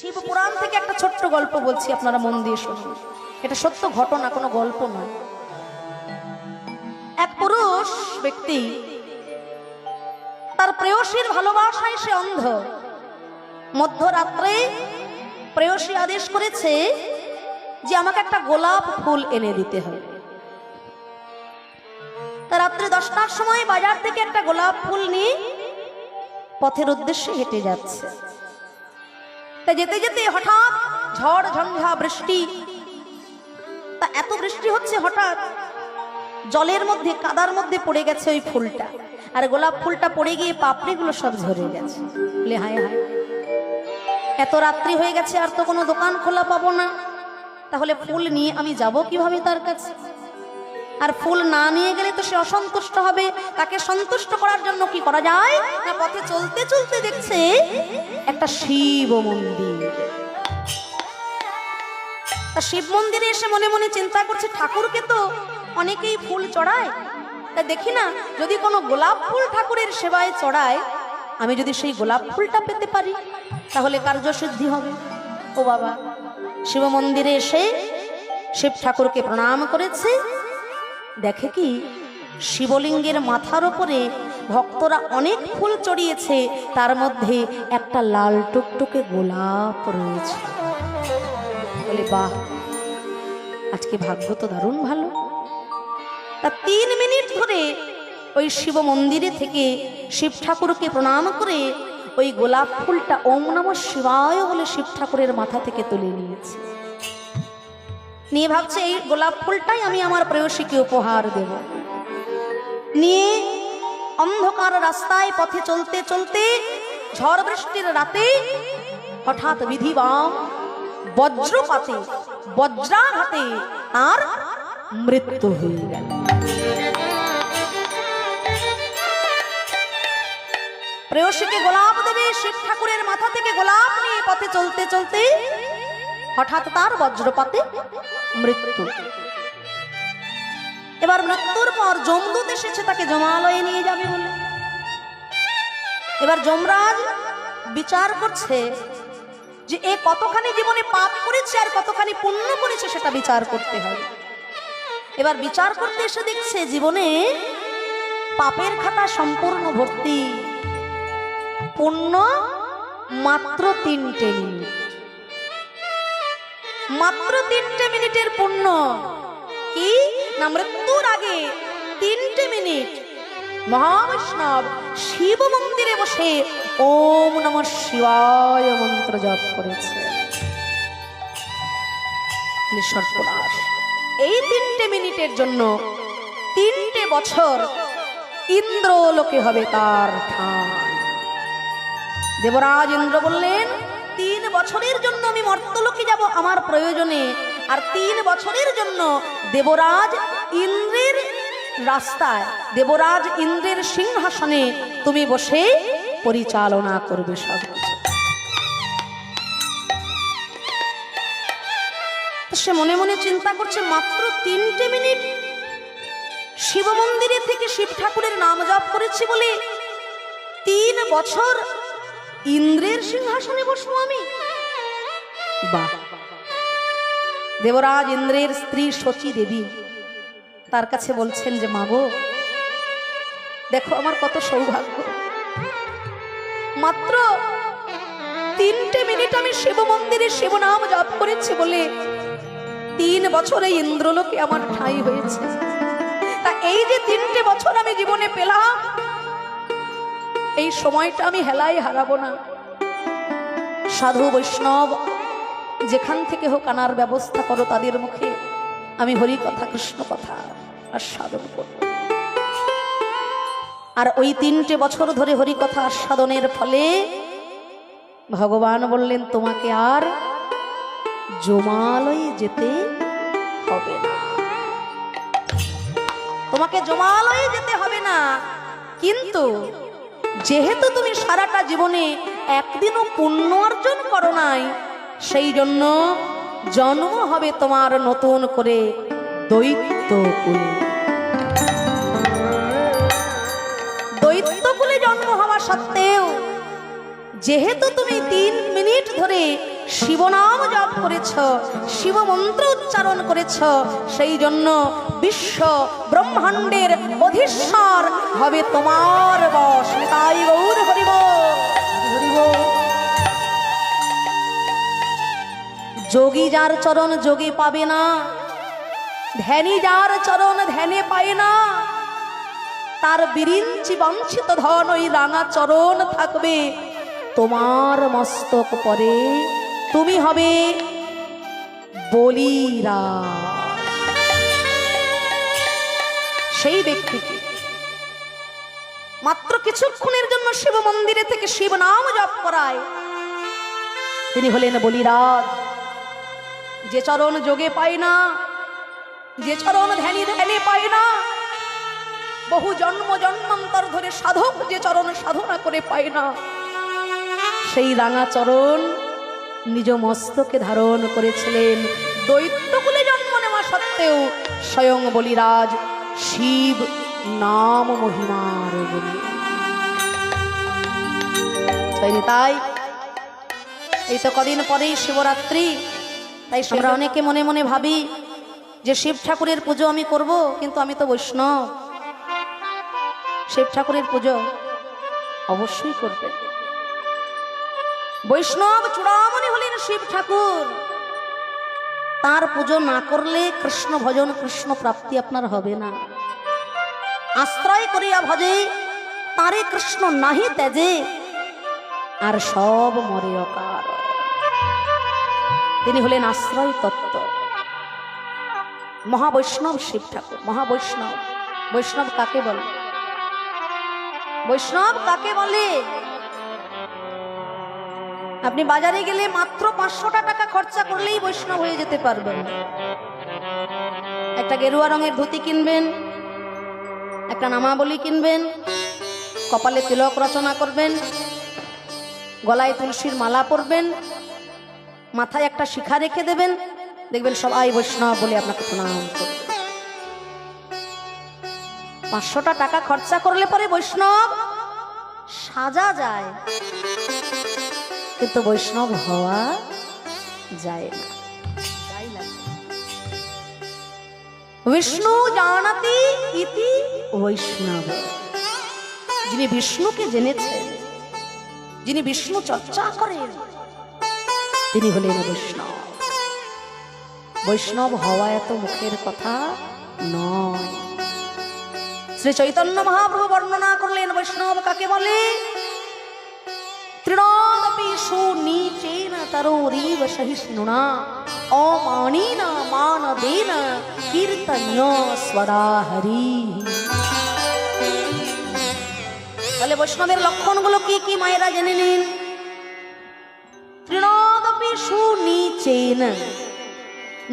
শিব পুরাণ থেকে একটা ছোট্ট গল্প বলছি, আপনারা মন দিয়ে শুনুন। এটা সত্য ঘটনা, কোনো গল্প নয়। এক পুরুষ ব্যক্তি, তার প্রেয়সীর ভালোবাসায় সে অন্ধ। মধ্যরাত্রে প্রেয়সী আদেশ করেছে যে আমাকে একটা গোলাপ ফুল এনে দিতে হবে। তা রাত্রে দশটার সময় বাজার থেকে একটা গোলাপ ফুল নিয়ে পথের উদ্দেশ্যে হেঁটে যাচ্ছে। তা যেতে যেতে হঠাৎ ঝড়, ঝঞ্ঝা, বৃষ্টি। তা এত বৃষ্টি হচ্ছে হঠাৎ জলের মধ্যে, কাদার মধ্যে পড়ে গেছে ওই ফুলটা। আর গোলাপ ফুলটা পড়ে গিয়ে পাপড়িগুলো সব ঝরে গেছে। বলে, হায় হায়, এত রাত্রি হয়ে গেছে, আর তো কোনো দোকান খোলা পাবো না। তাহলে ফুল নিয়ে আমি যাব কীভাবে তার কাছে? আর ফুল না নিয়ে গেলে তো সে অসন্তুষ্ট হবে। তাকে সন্তুষ্ট করার জন্য কি করা যায়? না, পথে চলতে চলতে দেখছে একটা শিব মন্দির। তা শিব মন্দিরে এসে মনে মনে চিন্তা করছে, ঠাকুরকে তো অনেকেই ফুল চড়ায়। তা দেখি না, যদি কোনো গোলাপ ফুল ঠাকুরের সেবায় চড়ায়, আমি যদি সেই গোলাপ ফুলটা পেতে পারি, তাহলে কার্যসিদ্ধি হবে? ও বাবা, শিব মন্দিরে এসে শিব ঠাকুরকে প্রণাম করেছে দেখে কি? শিবলিঙ্গের মাথার ওপরে ভক্তরা অনেক ফুল চড়িয়েছে, তার মধ্যে একটা লাল টুকটুকে গোলাপ রয়েছে। বলে, বাহ, আজকে ভাগ্য তো দারুণ ভালো। তা তিন মিনিট ধরে ওই শিব মন্দিরে থেকে শিব ঠাকুরকে প্রণাম করে ওই গোলাপ ফুলটা ওম নম শিবায় বলে শিব ঠাকুরের মাথা থেকে তুলে নিয়েছে। নিয়ে ভাবছে, এই গোলাপ ফুলটাই আমি আমার প্রেয়সীকে উপহার দেব। নিয়ে অন্ধকার রাস্তায় পথে চলতে চলতে, ঝড় বৃষ্টির রাতে হঠাৎ বিধিবাম বজ্রপাতে, বজ্রাঘাতে আর মৃত্যু হয়ে গেল। প্রেয়সীকে গোলাপ দেবে, শিব ঠাকুরের মাথা থেকে গোলাপ নিয়ে পথে চলতে চলতে হঠাৎ তার বজ্রপাতে মৃত্যু। এবার মৃত্যুর পর জমদূত এসেছে, তাকে জমালয়ে নিয়ে যাবে বলে। এবার যমরাজ বিচার করছে যে এ কতখানি জীবনে পাপ করেছে আর কতখানি পুণ্য করেছে সেটা বিচার করতে হবে। এবার বিচার করতে এসে দেখছে জীবনে পাপের খাতা সম্পূর্ণ ভর্তি। পুণ্য মাত্র তিনটে মিনিট। মাত্র তিনটে মিনিটের পূর্ণ। কি? না, মৃত্যুর আগে তিনটে মিনিট। মহাবৈষ্ণব শিব মন্দিরে বসে ওম নম শিবায় মন্ত্র জপ করেছে। এই তিনটে মিনিটের জন্য তিনটে বছর ইন্দ্রলোকে হবে তার ঠাঁই দেবরাজ ইন্দ্র বললেন তিন বছরের জন্য আমি মর্তলোকে যাব আমার প্রয়োজনে। আর তিন বছরের জন্য দেবরাজ ইন্দ্রের রাস্তায়, দেবরাজ ইন্দ্রের সিংহাসনে তুমি বসে পরিচালনা করবে সব সে মনে মনে চিন্তা করছে, মাত্র তিনটে মিনিট শিব মন্দিরে থেকে শিব ঠাকুরের নাম জপ করেছি বলে তিন বছর ইন্দ্রের সিংহাসনে বসবো আমি? দেবরাজ ইন্দ্রের স্ত্রী শচী দেবী তার কাছে বলছেন যে মাগো দেখো আমার কত সৌভাগ্য। মাত্র তিনটে মিনিট আমি শিব মন্দিরে শিব নাম জপ করেছি বলে তিন বছরে ইন্দ্রলোকে আমার ঠাঁই হয়েছে। তা এই যে তিনটে বছর আমি জীবনে পেলাম এই সময়টা আমি হেলাই হারাবো না। সাধু বৈষ্ণব, যেখান থেকে হোক আনার ব্যবস্থা করো তাদের মুখে। আমি হরি কথা, কৃষ্ণ কথা, আস্বাদন করব। আর ওই তিনটে বছর ধরে হরি কথা, আস্বাদনের ফলে ভগবান বললেন, তোমাকে আর জমালয়ে যেতে হবে না। তোমাকে জমালয়ে যেতে হবে না। কিন্তু যেহেতু তুমি সারাটা জীবনে একদিনও পুণ্য অর্জন করো নাই, সেই জন্য জন্ম হবে তোমার নতুন করে দৈত্য কুলে। দৈত্য কুলে জন্ম হওয়া সত্ত্বেও, যেহেতু তুমি তিন মিনিট ধরে শিবনাম জপ করেছ শিব মন্ত্র উচ্চারণ করেছ, সেই জন্য বিশ্ব ব্রহ্মাণ্ডের অধীশ্বর হবে তোমার বস তাই গৌর হরিব। যোগী যার চরণ যোগে পাবে না, ধ্যানী যার চরণ ধ্যানে পায় না, তার বিরিঞ্চি বঞ্চিত ধন ওই রাঙা চরণ থাকবে তোমার মস্তক পরে। তুমি হবে বলিরা। সেই ব্যক্তিকে মাত্র কিছুক্ষণের জন্য শিব মন্দিরে থেকে শিব নাম জপ করায়। তিনি হলেন বলিরাজ। যে চরণ যোগে পায় না, যে চরণ ধ্যানী ধ্যানে পায় না, বহু জন্ম জন্মান্তর ধরে সাধক যে চরণ সাধনা করে পায় না, সেই রাঙা চরণ নিজ মস্তকে ধারণ করেছিলেন। দৈত্যকুলে জন্ম নেওয়া সত্ত্বেও স্বয়ং বলিরাজ শিব নাম মহিমার বলি তাই এই তো কদিন পরেই শিবরাত্রি। তাই আমরা অনেকে মনে মনে ভাবি যে শিব ঠাকুরের পুজো আমি করব, কিন্তু আমি তো বৈষ্ণব। শিব ঠাকুরের পুজো অবশ্যই করবে বৈষ্ণব চূড়ামণি হলেন শিব ঠাকুর। তার পুজো না করলে কৃষ্ণ ভজন, কৃষ্ণ প্রাপ্তি আপনার হবে না। আশ্রয় করিয়া ভজে, তারে কৃষ্ণ নাহি তেজে আর সব মরে অকার। তিনি হলেন আশ্রয় তত্ত্ব। মহাবৈষ্ণব শিব ঠাকুর, মহাবৈষ্ণব। বৈষ্ণব কাকে বলে? বৈষ্ণব কাকে বলে? আপনি বাজারে গেলে মাত্র পাঁচশোটা টাকা খরচা করলেই বৈষ্ণব হয়ে যেতে পারবেন। একটা গেরুয়া রঙের ধুতি কিনবেন, একটা নামাবলি কিনবেন, কপালে তিলক রচনা করবেন, গলায় তুলসীর মালা পরবেন, মাথায় একটা শিখা রেখে দেবেন, দেখবেন সবাই বৈষ্ণব বলে আপনাকে প্রণাম পাঁচশোটা টাকা খরচা করলে পরে বৈষ্ণব সাজা যায়। কিন্তু বৈষ্ণব হওয়া যায় না। বিষ্ণু জানাতি ইতি বৈষ্ণব। যিনি বিষ্ণুকে জেনেছেন, যিনি বিষ্ণু চর্চা করেন, তিনি হলেন বৈষ্ণব। বৈষ্ণব হওয়া এত মুখের কথা নয়। শ্রী চৈতন্য মহাপ্রভু বর্ণনা করলেন বৈষ্ণব কাকে বলে? তৃণাদপি সুনীচেন তরোরিব সহিষ্ণুনা অমানিনা মানদেন কীর্তন্য স্বদা হরি তাহলে বৈষ্ণবের লক্ষণগুলো কি কি মায়েরা জেনে নিন? তৃণাদপি সুনীচেন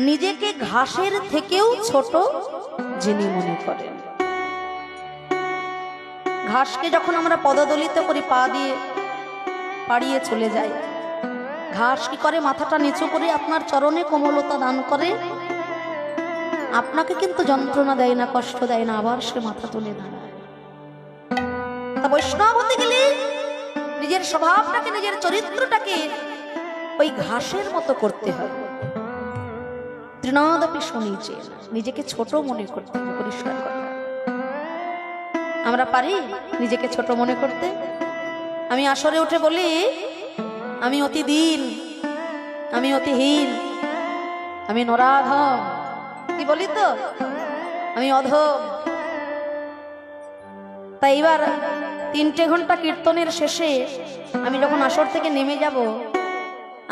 নিজেকে ঘাসের থেকেও ছোট, যিনি মনে করেন। ঘাসকে যখন আমরা পদদলিত করি পা দিয়ে পাড়িয়ে চলে যায়। ঘাস কি করে মাথাটা নিচু করে আপনার চরণে কোমলতা দান করে? আপনাকে কিন্তু যন্ত্রণা দেয় না, কষ্ট দেয় না, আবার সে মাথা তুলে দাঁড়ায়। তা বৈষ্ণব হতে গেলে, নিজের স্বভাবটাকে, নিজের চরিত্রটাকে ওই ঘাসের মতো করতে হবে। তৃণাদপি শুনিছে নিজেকে ছোট মনে করতে হবে পরিষ্কার কথা আমরা পারি নিজেকে ছোট মনে করতে? আমি আসরে উঠে বলি, আমি অতি দিন, আমি অতিহীন আমি নরাধম। কি বলি তো? আমি অধম। তাই এবার তিনটে ঘণ্টা কীর্তনের শেষে আমি যখন আসর থেকে নেমে যাব,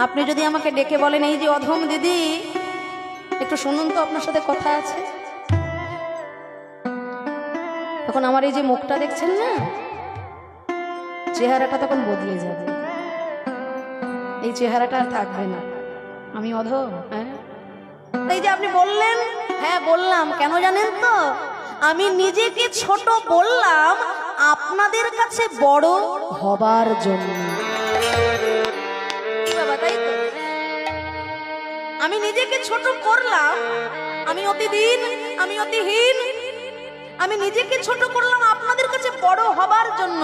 আপনি যদি আমাকে ডেকে বলেন, এই যে অধম দিদি, একটু শুনুন তো আপনার সাথে কথা আছে? তখন আমার এই যে মুখটা দেখছেন না? চেহারাটা তখন বদলে যাবে। এই চেহারাটা আর থাকবে না। আমি অধম হ্যাঁ? এই যে আপনি বললেন হ্যাঁ বললাম, কেন জানেন তো? আমি নিজেকে ছোট বললাম, আপনাদের কাছে বড় হবার জন্য? আমি নিজেকে ছোট করলাম, আমি অতি দিন আমি অতিহীন, আমি নিজেকে ছোট করলাম আপনাদের কাছে বড় হবার জন্য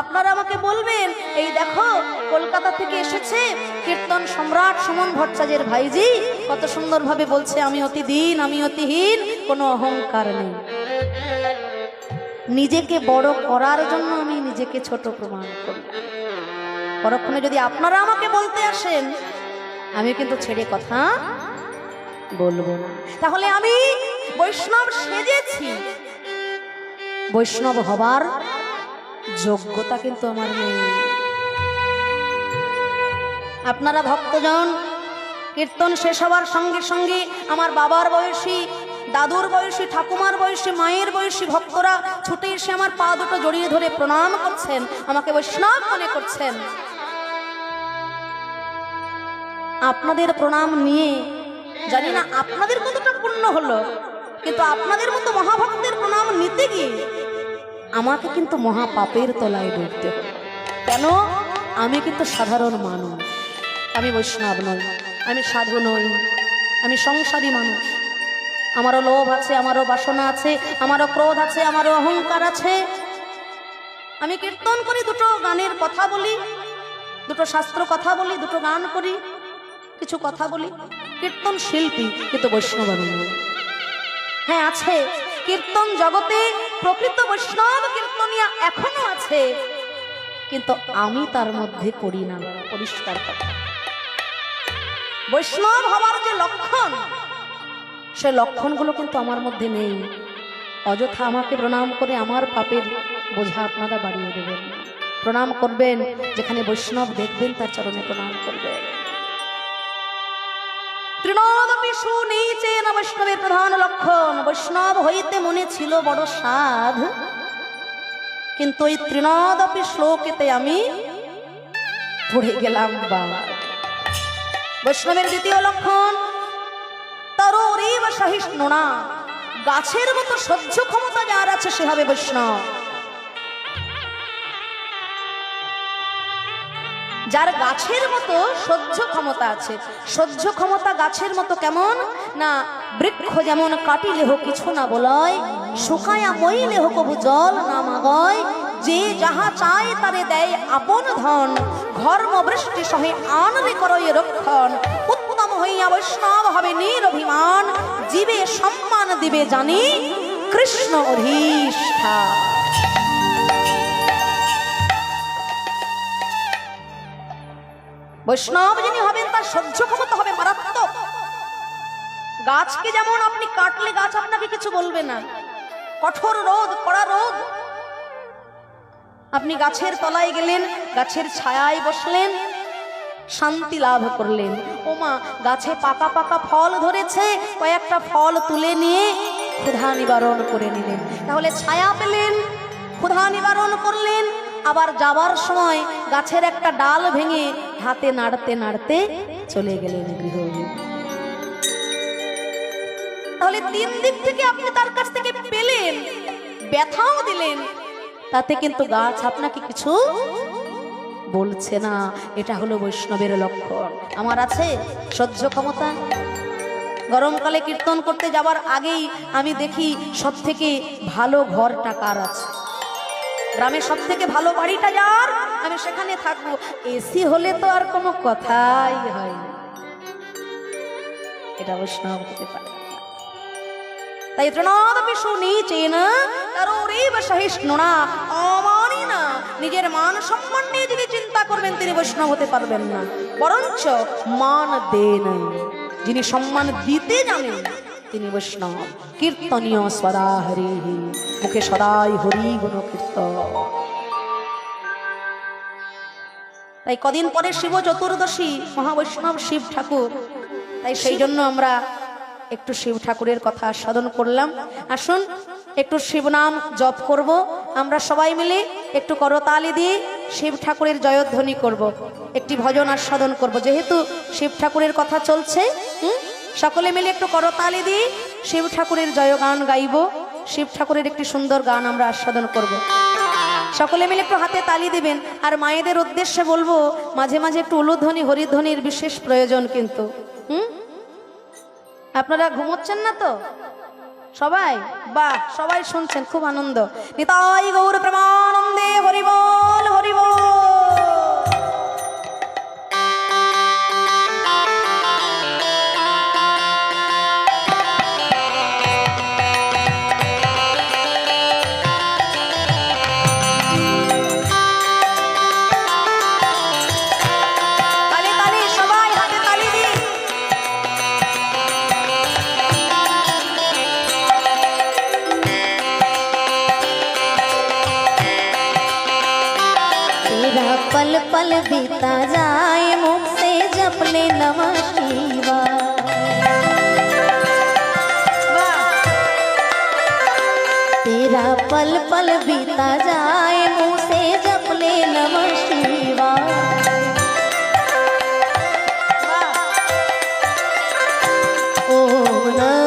আপনারা আমাকে বলবেন, এই দেখো, কলকাতা থেকে এসেছে কীর্তন সম্রাট সুমন ভট্টাচার্যের ভাইজি। কত সুন্দরভাবে বলছে, আমি অতি দিন আমি অতিহীন, কোনো অহংকার নেই। নিজেকে বড় করার জন্য আমি নিজেকে ছোট প্রমাণ করি। পরক্ষণে যদি আপনারা আমাকে বলতে আসেন, আমি কিন্তু ছেড়ে কথা বলব না। তাহলে আমি বৈষ্ণব সেজেছি। বৈষ্ণব হবার যোগ্যতা কিন্তু আমার নেই। আপনারা ভক্তজন, কীর্তন শেষ হওয়ার সঙ্গে সঙ্গে আমার বাবার বয়সী, দাদুর বয়সী, ঠাকুমার বয়সী, মায়ের বয়সী ভক্তরা ছুটে এসে আমার পা দুটো জড়িয়ে ধরে প্রণাম করছেন, আমাকে বৈষ্ণব মনে করছেন। আপনাদের প্রণাম নিয়ে জানি না আপনাদের কতটা পূর্ণ হলো। কিন্তু আপনাদের মতো মহাভক্তের প্রণাম নিতে গিয়ে আমাকে কিন্তু মহাপাপের তলায় ডুবতে হবে কেন? আমি কিন্তু সাধারণ মানুষ। আমি বৈষ্ণব নই, আমি সাধু নই, আমি সংসারী মানুষ। আমারও লোভ আছে, আমারও বাসনা আছে, আমারও ক্রোধ আছে, আমারও অহংকার আছে। আমি কীর্তন করি, দুটো গানের কথা বলি, দুটো শাস্ত্র কথা বলি, দুটো গান করি, কিছু কথা বলি। কীর্তন শিল্পী কিন্তু বৈষ্ণব আমি। হ্যাঁ আছে। কীর্তন জগতে প্রকৃত বৈষ্ণব কীর্তনিয়া এখনও আছে। কিন্তু আমি তার মধ্যে করি না। পরিষ্কার বৈষ্ণব হওয়ার যে লক্ষণ, সে লক্ষণগুলো কিন্তু আমার মধ্যে নেই। অযথা আমাকে প্রণাম করে আমার পাপের বোঝা আপনারা বাড়িয়ে দেবেন। প্রণাম করবেন, যেখানে বৈষ্ণব দেখবেন, তার চরণে প্রণাম করবেন। তৃণদপি সুনীচে না বৈষ্ণবের প্রধান লক্ষণ। বৈষ্ণব হইতে মনে ছিল বড় সাধ। কিন্তু ওই তৃণদপি শ্লোকেতে আমি পড়ে গেলাম বাবা বৈষ্ণবের দ্বিতীয় লক্ষণ, তরুরীব সহিষ্ণুনা। গাছের মতো সহ্য ক্ষমতা যার আছে সে হবে বৈষ্ণব। যার গাছের মতো সহ্য ক্ষমতা আছে। সহ্য ক্ষমতা গাছের মতো কেমন? না, বৃক্ষ যেমন কাটিলে হোক কিছু না বলয়, শুকায়া মইলে হোক কবু জল না মাগয়, যে যাহা চায় তারে দেয় আপন ধন। ধর্ম বৃষ্টি সহে আনরে করয় রক্ষণ। উত্তম হইয়া বৈষ্ণব হবে নিরভিমান, জীবে সম্মান দিবে জানি কৃষ্ণ অধীষ্ঠা বৈষ্ণব যিনি হবেন, তার সহ্য ক্ষমতা হবে মারাত্মক। গাছকে যেমন আপনি কাটলে গাছ আপনাকে কিছু বলবে না। কঠোর রোদ, কড়া রোদ। আপনি গাছের তলায় গেলেন, গাছের ছায়ায় বসলেন, শান্তি লাভ করলেন। ওমা, গাছে পাকা পাকা ফল ধরেছে, কয়েকটা ফল তুলে নিয়ে ক্ষুধা নিবারণ করে নিলেন। তাহলে ছায়া পেলেন, ক্ষুধা নিবারণ করলেন আবার যাবার সময় গাছের একটা ডাল ভেঙে হাতে নাড়তে নাড়তে চলে গেলেন গৃহ। তাহলে তিন দিক থেকে আপনি তার কাছ থেকে পেলেন, ব্যথাও দিলেন, তাতে কিন্তু গাছ আপনাকে কিছু বলছে না। এটা হলো বৈষ্ণবের লক্ষণ। আমার আছে সহ্য ক্ষমতা। গরমকালে কীর্তন করতে যাবার আগেই আমি দেখি সব থেকে ভালো ঘরটা কার আছে? গ্রামের সব থেকে ভালো বাড়িটা যার, আমি সেখানে থাকব। এসি হলে তো আর কোনো কথাই হয় এটা বৈষ্ণব হতে পারে। তাই তৃণাদপি সুনীচেন তরুরীব সহিষ্ণুনা অমানি না, নিজের মান সম্মান নিয়ে যিনি চিন্তা করবেন, তিনি বৈষ্ণব হতে পারবেন না। বরঞ্চ মান দেন। যিনি সম্মান দিতে জানেন, তিনি বৈষ্ণব। কীর্তনীয় সদা হরি মুখে সদাই হরি গুণ কীর্তন। তাই কদিন পরে শিব চতুর্দশী, মহাবৈষ্ণব শিব ঠাকুর। তাই সেই জন্য আমরা একটু শিব ঠাকুরের কথা আস্বাদন করলাম। আসুন, একটু শিবনাম জপ করব। আমরা সবাই মিলে একটু করতালি দিয়ে শিব ঠাকুরের জয়ধ্বনি করব। একটি ভজন আস্বাদন করব। যেহেতু শিব ঠাকুরের কথা চলছে সকলে মিলে একটু করতালি দিয়ে শিব ঠাকুরের জয়গান গাইব। শিব ঠাকুরের একটি সুন্দর গান আমরা আস্বাদন করব। সকলে মিলে একটু হাতে তালি দিবেন। আর মায়েদের উদ্দেশ্যে বলব, মাঝে মাঝে একটু উলুধ্বনি, হরিধ্বনির বিশেষ প্রয়োজন কিন্তু। হুম? আপনারা ঘুমোচ্ছেন না তো? সবাই? বাহ, সবাই শুনছেন, খুব আনন্দ। নিতাই গৌর প্রেমানন্দে হরিবল হরিবল। पल पल बीता जाए मुख से जप ले नमः शिवाय तेरा पल पल बीता जाए मुँह से जप ले नमः शिवाय ओम नमः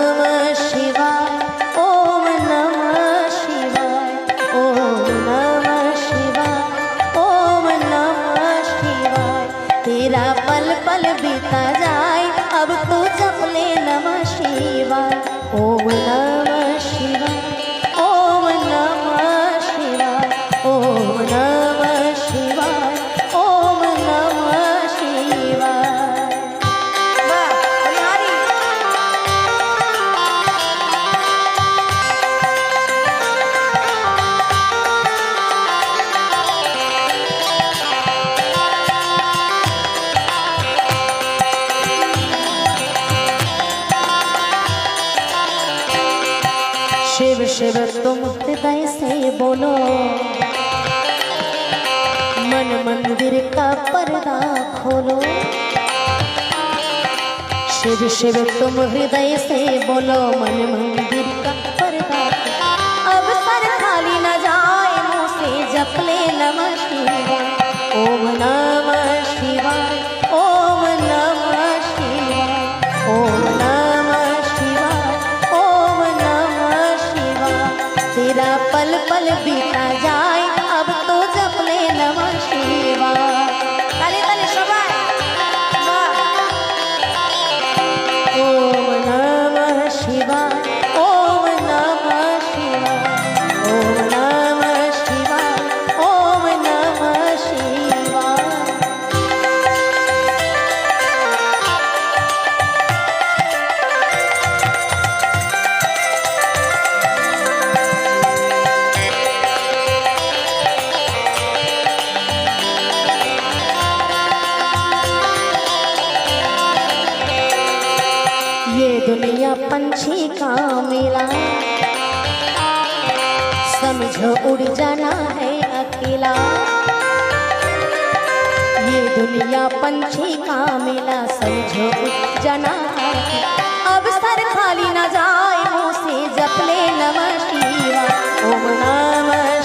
मन मंदिर का पर्दा खोलो शिव शिव तुम हृदय से बोलो मन मंदिर का दुनिया पंछी का मिला समझो जना अब सर खाली न जाए मुँह से जप नमः ओम नमः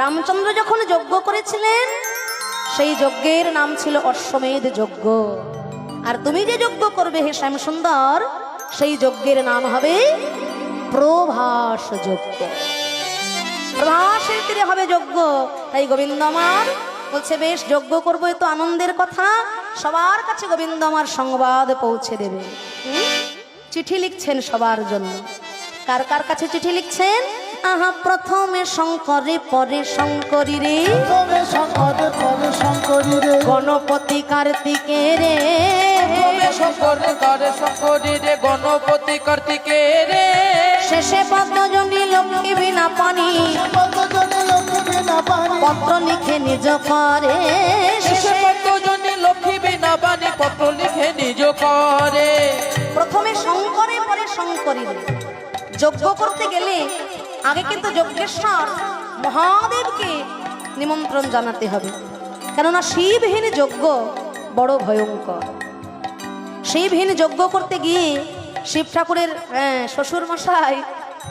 রামচন্দ্র যখন যজ্ঞ করেছিলেন, সেই যজ্ঞের নাম ছিল অশ্বমেধ যজ্ঞ। আর তুমি যে যজ্ঞ করবে হে শ্যাম সুন্দর সেই যজ্ঞের নাম হবে প্রভাস যজ্ঞ প্রভাসের তীরে হবে যজ্ঞ। তাই গোবিন্দ আমার বলছে বেশ যজ্ঞ করব এ তো আনন্দের কথা। সবার কাছে গোবিন্দ আমার সংবাদ পৌঁছে দেবে। চিঠি লিখছেন সবার জন্য। কার কার কাছে চিঠি লিখছেন? আহা প্রথমে শঙ্করে পরে শঙ্করী রে। শঙ্করে পরে শঙ্করী রে। গণপতি কার্তিকে রে। শঙ্করে করে শঙ্করী রে গণপতি কার্তিকে রে। শেষে পদ্মজনী লক্ষ্মী বিনা পানি। পত্র লিখে নিজ করে শেষে পদ্মজনী লক্ষ্মী বিনা বাণী পত্র লিখে নিজ করে প্রথমে শঙ্করে পরে শঙ্করী যজ্ঞ করতে গেলে আগে কিন্তু যজ্ঞেশ্বর মহাদেবকে নিমন্ত্রণ জানাতে হবে। কেননা শিবহীন যজ্ঞ বড় ভয়ঙ্কর। শিবহীন যজ্ঞ করতে গিয়ে শিব ঠাকুরের শ্বশুর মশাই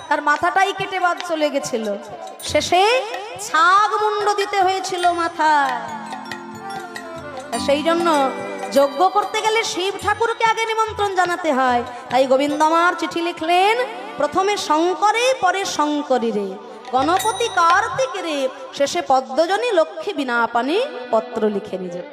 তার মাথাটাই কেটে বাদ চলে গেছিল। শেষে ছাগ মুন্ড দিতে হয়েছিল মাথায়। সেই জন্য যজ্ঞ করতে গেলে শিব ঠাকুরকে আগে নিমন্ত্রণ জানাতে হয়। তাই গোবিন্দ আমার চিঠি লিখলেন, প্রথমে শঙ্করে, পরে শঙ্করী রে। গণপতি কার্তিক রে। শেষে পদ্মজনী লক্ষ্মী বিনা পানি পত্র লিখে নিজে।